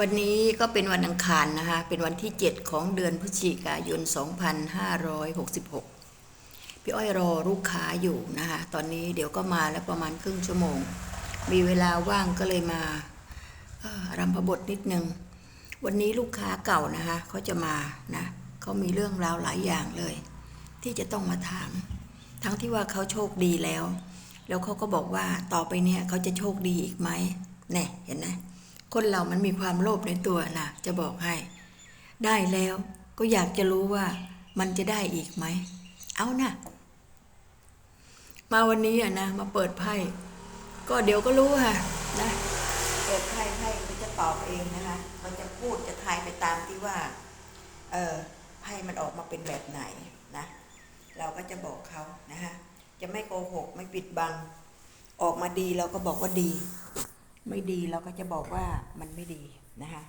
วันนี้ก็เป็นวันอังคารนะคะ เป็นวันที่ 7 ของเดือนพฤศจิกายน 2566 พี่อ้อยรอลูกค้าอยู่นะคะ ตอนนี้เดี๋ยวก็มาแล้วประมาณครึ่งชั่วโมง มีเวลาว่างก็เลยมาออรำพบทนิดนึง วันนี้ลูกค้าเก่านะคะเขาจะมานะเขามีเรื่องราวหลายอย่างเลย ที่จะต้องมาถาม ทั้งที่ว่าเขาโชคดีแล้ว แล้วเขาก็บอกว่าต่อไปเนี่ยเขาจะโชคดีอีกไหมแน่เห็นไหม คนเรามันมีความโลภในตัวนะจะบอกให้ ได้แล้วก็อยากจะรู้ว่ามันจะได้อีกไหม เอานะมาวันนี้อะนะ มาเปิดไพ่ก็เดี๋ยวก็รู้ค่ะนะเปิดไพ่ไพ่มันจะตอบเองนะคะ มันจะพูดจะทายไปตามที่ว่า เออไพ่มันออกมาเป็นแบบไหนนะ เราก็จะบอกเขานะฮะจะไม่โกหกไม่ปิดบัง ออกมาดีเราก็บอกว่าดี ไม่ดีเราก็จะบอกว่ามันไม่ดีนะคะ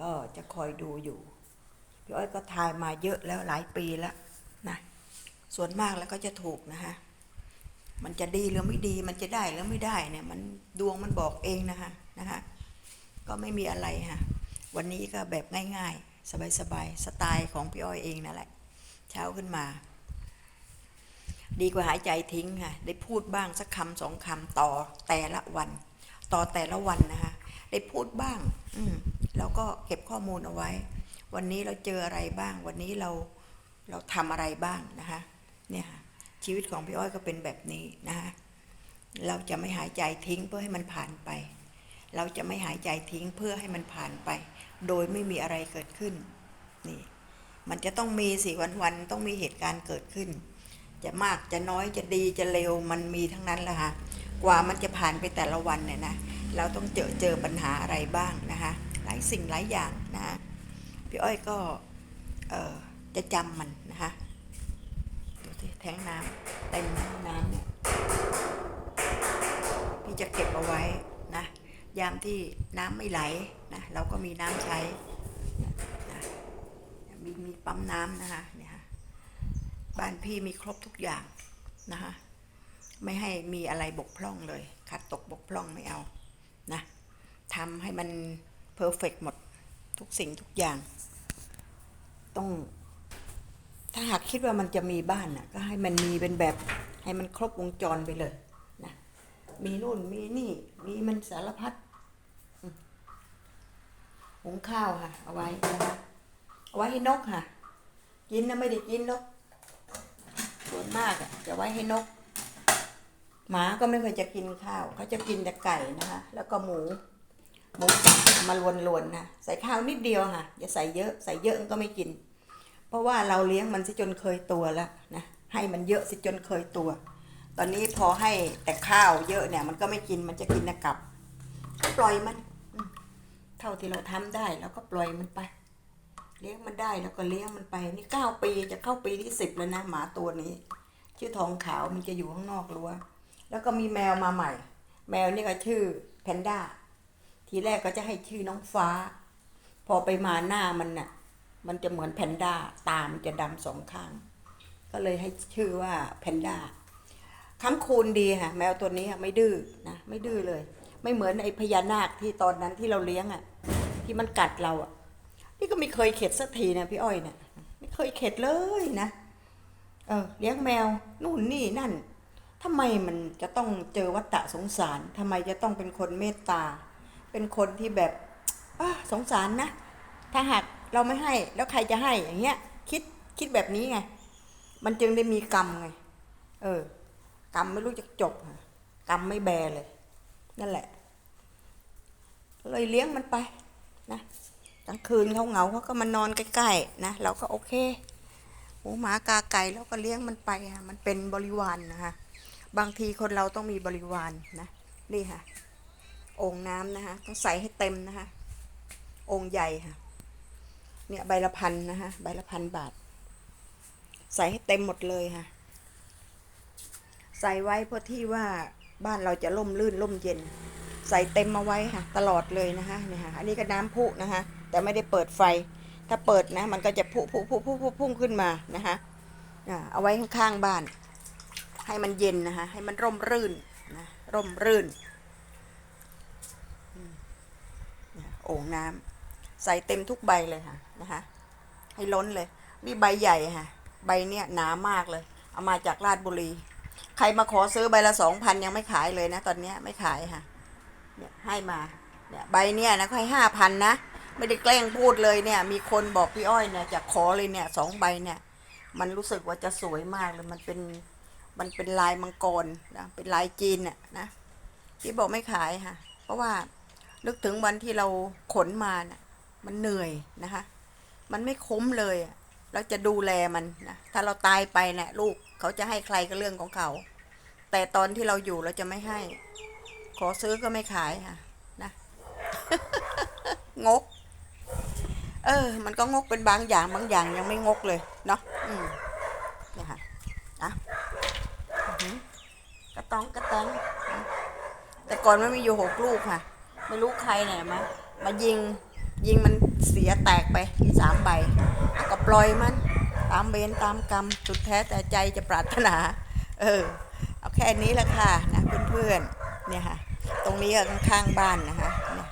ก็จะคอยดูอยู่พี่อ้อยก็ทายมาเยอะแล้วหลายปีแล้วนะส่วนมากแล้วก็จะถูกนะคะมันจะดีหรือไม่ดีมันจะได้หรือไม่ได้เนี่ย มันดวงมันบอกเองนะคะนะคะก็ไม่มีอะไรค่ะวันนี้ก็แบบง่ายๆ สบายๆสไตล์ของพี่อ้อยเองนั่นแหละ เช้าขึ้นมา ดีกว่าหายใจทิ้งค่ะได้พูดบ้างสักคำสองคำต่อแต่ละวัน ต่อแต่ละวันนะคะ ได้พูดบ้าง อืมแล้วก็เก็บข้อมูลเอาไว้ วันนี้เราเจออะไรบ้าง วันนี้เราเราทำอะไรบ้างนะคะ เนี่ยค่ะชีวิตของพี่อ้อยก็เป็นแบบนี้นะคะเราจะไม่หายใจทิ้งเพื่อให้มันผ่านไป เราจะไม่หายใจทิ้งเพื่อให้มันผ่านไป โดยไม่มีอะไรเกิดขึ้น นี่ มันจะต้องมีสิวันๆต้องมีเหตุการณ์เกิดขึ้น จะมากจะน้อยจะดีจะเร็วมันมีทั้งนั้นแหละค่ะ กว่ามันจะผ่านไปแต่ละวันเนี่ยนะเราต้องเจอเจอปัญหาอะไรบ้างนะคะหลายสิ่งหลายอย่างนะพี่อ้อยก็เออจะจำมันนะคะดูสิแทงน้ำเต็มน้ำเนี่ยพี่จะเก็บเอาไว้นะยามที่น้ำไม่ไหลนะเราก็มีน้ำใช้นะมีมีปั๊มน้ำนะคะเนี่ยค่ะบ้านพี่มีครบทุกอย่างนะคะ ไม่ให้มีอะไรบกพร่องเลยขัดตกบกพร่องไม่เอานะทำให้มันเพอร์เฟกหมดทุกสิ่งทุกอย่าง ต้อง ถ้าหากคิดว่ามันจะมีบ้านน่ะ ก็ให้มันมีเป็นแบบ ให้มันครบวงจรไปเลยนะมีนู่นมีนี่ มีมันสารพัดหุงข้าวค่ะ เอาไว้นะคะเอาไว้ให้นกค่ะ กินนะไม่ได้กินนกส่วนมากอะจะไว้ให้นก หมาก็ไม่เคยจะกินข้าวเขาจะกินแต่ไก่นะคะ แล้วก็หมูหมูสับมาลวนๆนะใส่ข้าวนิดเดียวค่ะ อย่าใส่เยอะใส่เยอะก็ไม่กิน เพราะว่าเราเลี้ยงมันสิจนเคยตัวแล้วนะให้มันเยอะสิจนเคยตัว ตอนนี้พอให้แต่ข้าวเยอะเนี่ย มันก็ไม่กินมันจะกินแต่กับก็ปล่อยมัน เท่าที่เราทำได้เราก็ปล่อยมันไป เลี้ยงมันได้แล้วก็เลี้ยงมันไป นี่เก้าปีจะเข้าปีที่สิบแล้วนะหมาตัวนี้ ชื่อทองขาวมันจะอยู่ข้างนอกรั้ว แล้วก็มีแมวมาใหม่ แมวนี่ก็ชื่อแพนด้า ทีแรกก็จะให้ชื่อน้องฟ้า พอไปมาหน้ามันน่ะ มันจะเหมือนแพนด้า ตามจะดำสองข้าง ก็เลยให้ชื่อว่าแพนด้าค้ำคูณดีค่ะ แมวตัวนี้ไม่ดื้อนะ ไม่ดื้อเลย ไม่เหมือนไอ้พญานาคที่ตอนนั้นที่เราเลี้ยงอะ ที่มันกัดเราอะ นี่ก็ไม่เคยเข็ดสักทีนะพี่อ้อยเนี่ย ไม่เคยเข็ดเลยนะ เออ เลี้ยงแมว นู่นนี่นั่น ทำไมมันจะต้องเจอวัฏฏะสงสารทำไมจะต้องเป็นคนเมตตา เป็นคนที่แบบสงสารนะ ถ้าหากเราไม่ให้แล้วใครจะให้อย่างเงี้ย คิดคิดแบบนี้ไง มันจึงได้มีกรรมไง เออ กรรมไม่รู้จะจบ กรรมไม่แบเลย นั่นแหละ เลยเลี้ยงมันไปนะกลางคืนเขาเหงาเขาก็มานอนใกล้ๆนะเราก็โอเคหมูหมากาไก่แล้วก็เลี้ยงมันไปมันเป็นบริวารนนะคะ บางทีคนเราต้องมีบริวารนนะนี่ค่ะโอ่งน้ำนะคะต้องใส่ให้เต็มนะคะโอ่งใหญ่ค่ะเนี่ยใบละพันนะคะใบละพันบาท ใส่ให้เต็มหมดเลยค่ะ ใส่ไว้เพื่อที่ว่าบ้านเราจะร่มรื่นร่มเย็น ใส่เต็มมาไว้ค่ะ ตลอดเลยนะคะนี่ค่ะอันนี้ก็น้ำพุนะคะ แต่ไม่ได้เปิดไฟ ถ้าเปิดนะ มันก็จะพุพุพุพุพุพุ่งขึ้นมานะคะอ่าเอาไว้ข้างๆบ้าน ให้มันเย็นนะคะให้มันร่มรื่นนะร่มรื่นโอ่งน้ำใส่เต็มทุกใบเลยค่ะนะคะ ให้ล้นเลยนี่ใบใหญ่ค่ะ ใบเนี้ยหนามากเลย เอามาจากราชบุรี ใครมาขอซื้อใบละสองพันยังไม่ขายเลยนะ ตอนเนี้ยไม่ขายค่ะเนี่ยให้มาเนี่ยใบเนี้ยนะเขาให้ห้าพันนะ ไม่ได้แกล้งพูดเลยเนี่ย มีคนบอกพี่อ้อยเนี่ยจะขอเลยเนี่ยสองใบเนี่ย มันรู้สึกว่าจะสวยมากเลยมันเป็น มันเป็นลายมังกรนะเป็นลายจีนน่ะนะที่บอกไม่ขายค่ะ เพราะว่านึกถึงวันที่เราขนมาน่ะมันเหนื่อยนะคะ มันไม่คุ้มเลยเราจะดูแลมันนะถ้าเราตายไปเนี่ยลูกเขาจะให้ใครก็เรื่องของเขา แต่ตอนที่เราอยู่เราจะไม่ให้ ขอซื้อก็ไม่ขายค่ะนะงก เออ มันก็งกเป็นบางอย่างบางอย่างยังไม่งกเลยเนาะอืมนี่ค่ะนะอื้อหือ กระตองกระแตงแต่ก่อนมันมีอยู่หกลูกค่ะ ไม่รู้ใครเนี่ยมามายิงยิงมันเสียแตกไปสามใบก็ปล่อยมัน ตามเบนตามกรรมสุดแท้แต่ใจจะปรารถนา เออ เอาแค่นี้แหละค่ะนะเพื่อนๆเนี่ยค่ะ ตรงนี้ก็ข้างๆบ้านนะคะเนี่ย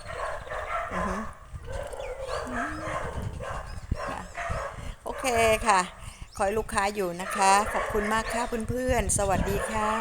อือหือนะโอเคค่ะ คอยลูกค้าอยู่นะคะ ขอบคุณมากค่ะเพื่อนๆ สวัสดีค่ะ